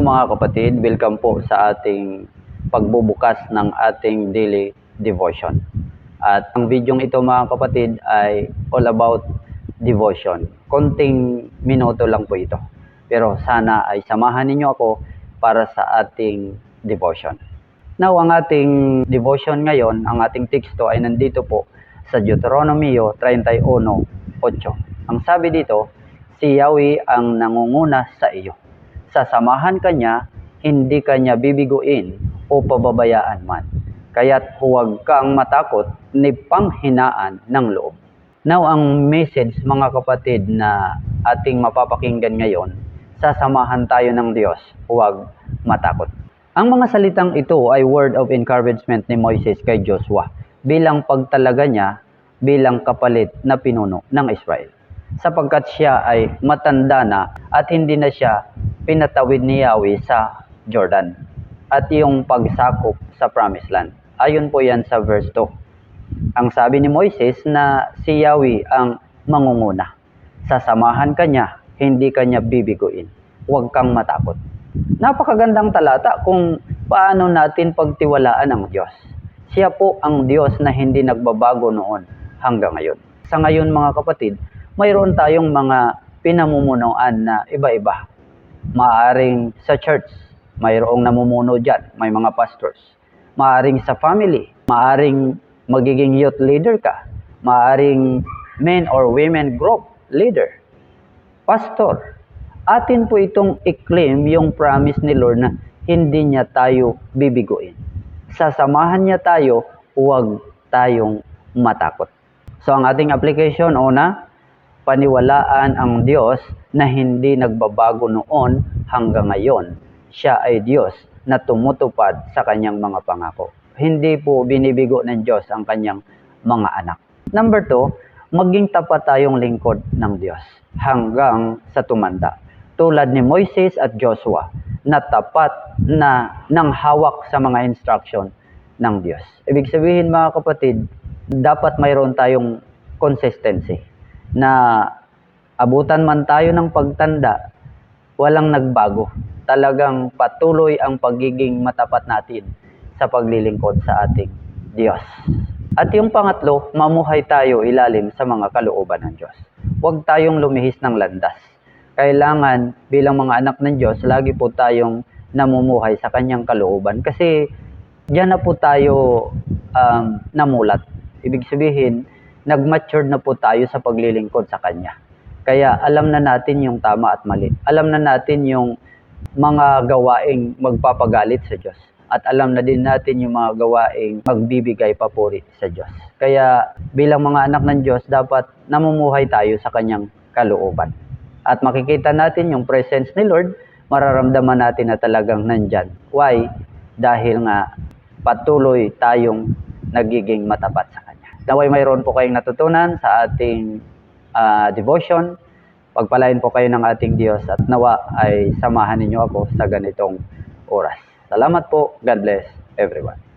mga kapatid, welcome po sa ating pagbubukas ng ating daily devotion. At ang video ito mga kapatid ay all about devotion. Konting minuto lang po ito. Pero sana ay samahan ninyo ako para sa ating devotion. Now, ang ating devotion ngayon, ang ating teksto ay nandito po sa Deuteronomy 31.8. Ang sabi dito, si Yahweh ang nangunguna sa iyo. Sasamahan ka niya, hindi ka niya bibiguin o pababayaan man. Kaya't huwag kang matakot ni panghinaan ng loob. Now, ang message mga kapatid na ating mapapakinggan ngayon, sasamahan tayo ng Diyos, huwag matakot. Ang mga salitang ito ay word of encouragement ni Moises kay Joshua bilang pagtalaga niya bilang kapalit na pinuno ng Israel. Sapagkat siya ay matanda na at hindi na siya pinatawid ni Yahweh sa Jordan at yung pagsakop sa Promised Land. Ayon po yan sa verse 2. Ang sabi ni Moises na si Yahweh ang mangunguna. Sasamahan ka niya, hindi ka niya bibiguin. Huwag kang matakot. Napakagandang talata kung paano natin pagtiwalaan ang Diyos. Siya po ang Diyos na hindi nagbabago noon hanggang ngayon. Sa ngayon mga kapatid, mayroon tayong mga pinamumunuan na iba-iba. Maaring sa church, mayroong namumuno dyan, may mga pastors. Maaring sa family, maaring magiging youth leader ka. Maaring men or women group leader. Pastor, atin po itong i-claim yung promise ni Lord na hindi niya tayo bibiguin. Sasamahan niya tayo, huwag tayong matakot. So ang ating application, una, paniwalaan ang Diyos na hindi nagbabago noon hanggang ngayon. Siya ay Diyos na tumutupad sa kanyang mga pangako. Hindi po binibigo ng Diyos ang kanyang mga anak. Number two, maging tapat tayong lingkod ng Diyos hanggang sa tumanda. Tulad ni Moises at Joshua na tapat na nang hawak sa mga instruction ng Diyos. Ibig sabihin mga kapatid, dapat mayroon tayong consistency na abutan man tayo ng pagtanda, walang nagbago. Talagang patuloy ang pagiging matapat natin sa paglilingkod sa ating Diyos. At yung pangatlo, mamuhay tayo ilalim sa mga kalooban ng Diyos. Huwag tayong lumihis ng landas. Kailangan bilang mga anak ng Diyos, lagi po tayong namumuhay sa kanyang kalooban. Kasi diyan na po tayo um, namulat. Ibig sabihin, nag-mature na po tayo sa paglilingkod sa Kanya. Kaya alam na natin yung tama at mali. Alam na natin yung mga gawaing magpapagalit sa Diyos. At alam na din natin yung mga gawaing magbibigay papuri sa Diyos. Kaya bilang mga anak ng Diyos, dapat namumuhay tayo sa Kanyang kalooban. At makikita natin yung presence ni Lord, mararamdaman natin na talagang nandyan. Why? Dahil nga patuloy tayong nagiging matapat sa Kanya. Naway mayroon po kayong natutunan sa ating uh, devotion. Pagpalain po kayo ng ating Diyos at nawa ay samahan ninyo ako sa ganitong oras. Salamat po. God bless everyone.